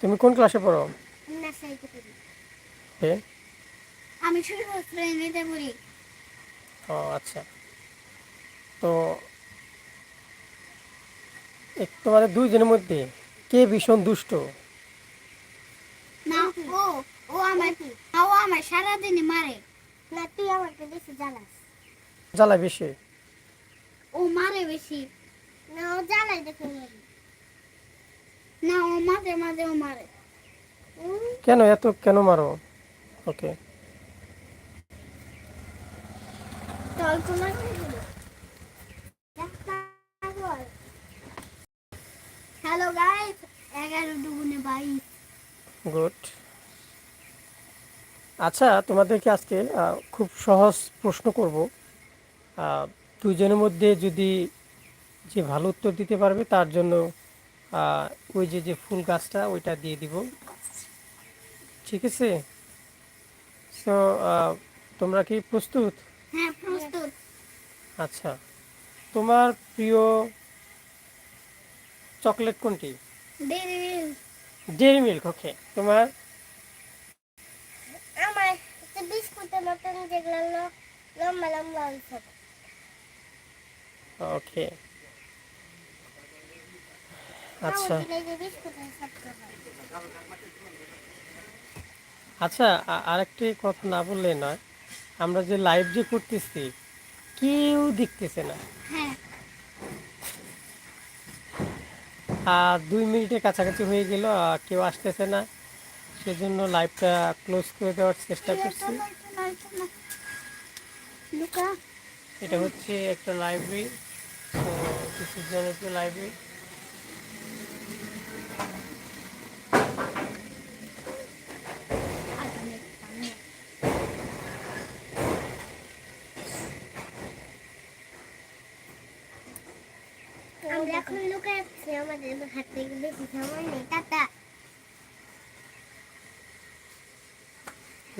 তুমি কোন ক্লাসে পড়ো? আমি শ্রেণীতে পড়ি। ও আচ্ছা। তো তোমাদের দুইজনের মধ্যে কে ভীষণ দুষ্ট? না ও ও আমার না, ও আমার সারাদিনই মারে। না তুই আমাকে বেশি জ্বালাস। জ্বালা বেশি? ও মারে বেশি। না ও জ্বালাই দেখে। মাঝে মাঝে ও মারে। কেন? এত কেন মারো? ওকে। হ্যালো গাইস এগারো বাইশ। গুড। আচ্ছা তোমাদেরকে আজকে খুব সহজ প্রশ্ন করব। দুজনের মধ্যে যদি যে ভালো উত্তর দিতে পারবে তার জন্য ওই যে যে ফুল গাছটা ওইটা দিয়ে দিব। ঠিক আছে? সো তোমরা কি প্রস্তুত? হ্যাঁ প্রস্তুত। আচ্ছা। তোমার প্রিয় চকলেট কোনটি? ডেরি মিল্ক ওকে তোমার? আমার বিস্কুটের মতন যেগুলো লম্বা লম্বা ওকে আচ্ছা। আচ্ছা আরেকটি কথা না বললে নয়। আমরা যে লাইভ যে করতেছি কেউ দেখতেছে না। হ্যাঁ। আর দুই মিনিটের কাছাকাছি হয়ে গেল কেউ আসতেছে না। সেজন্য লাইভটা ক্লোজ করে দেওয়ার চেষ্টা করছি। এটা হচ্ছে একটা লাইব্রেরি তো ইজ জনপ্রিয় লাইব্রেরি আমরা এখন লুকাচ্ছি আমাদের হাত থেকে বেশি সময় নেই। টাটা।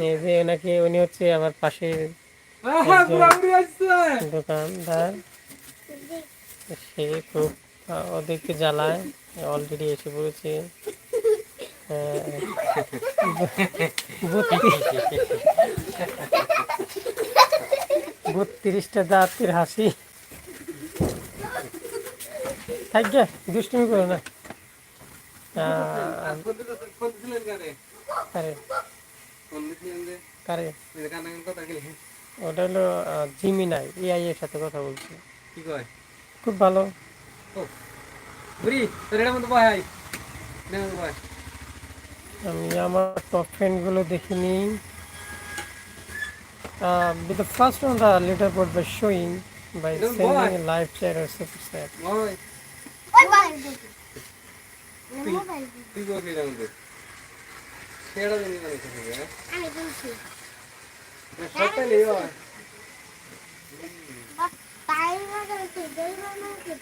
এই যে ওনাকে উনি হচ্ছে আমার পাশের দোকানদার। সে খুব ওদেরকে জ্বালায় অলরেডি এসে পড়েছে। হ্যাঁ। বত্রিশটা জাতির হাসি। থাকবে দুষ্টুমি করো না। ওটা হলো জিমি নাই এআই এর সাথে কথা বলছি। কি কয়? খুব ভালো। আমি আমার টপ ফ্রেন্ডগুলো দেখিনি। Uh, with the first on the leaderboard by showing by Don't sending boy. a live chat or super chat. Boy mobile mobile তুই বলবি এটা মতো সেটা দিন কিছু আমি দিয়েছি সবটা লিও তাই মজা হচ্ছে দেই হচ্ছে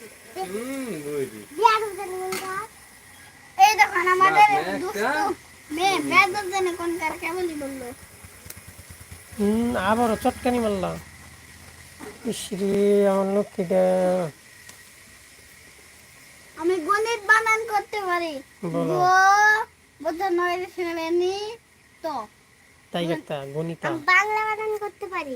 হুম বুঝি বিয়ার উঠে নিন এই দেখুন আমাদের বাপ রে, দুস্তু একটা। মেয়ে বেদব জানে কোন কার কেবলই বলল আবারও চটকানি মারলাম ইসরে আমার আমি গণিত বানান করতে পারি। বলো। নয় শ্রেণি তো। তাই একটা গণিতা। আমি বাংলা বানান করতে পারি।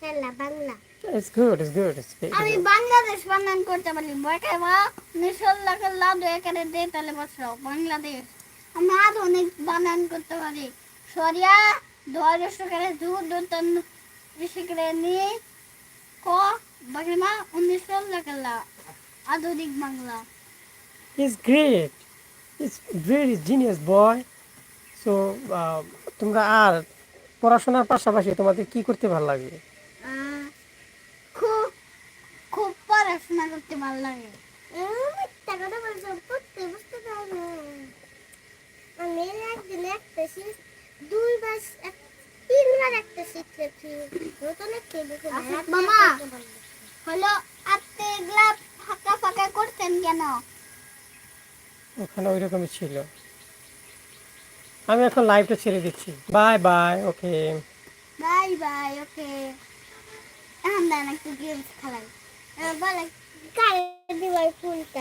কেলা Bangla. It's good it's good it's আমি বাংলাদেশ বানান করতে পারি। বইকে বা নিঃসল্লা কেলা দু তাহলে বসো। বাংলাদেশ। আধুনিক বানান করতে পারি। সরিয়া দশ করে দু দু তিন বেশি করে নিয়ে ক বাকি মা উনিশশো কেলা আধুনিক Bangla. It's great it's very genius boy so uh, তোমরা আর পড়াশোনার পাশাপাশি তোমাদের কি করতে ভালো লাগে? খুব খুব পড়াশোনা করতে ভালো লাগে। দুইবার এক- তিনবার একটা বুকে মামা! ওখানে ওই রকমই ছিল। আমি এখন লাইভটা ছেড়ে দিচ্ছি। Bye bye okay bye bye okay আমরা একটু গেমস খেলাই বলে কাল দিবাই ফুলটা?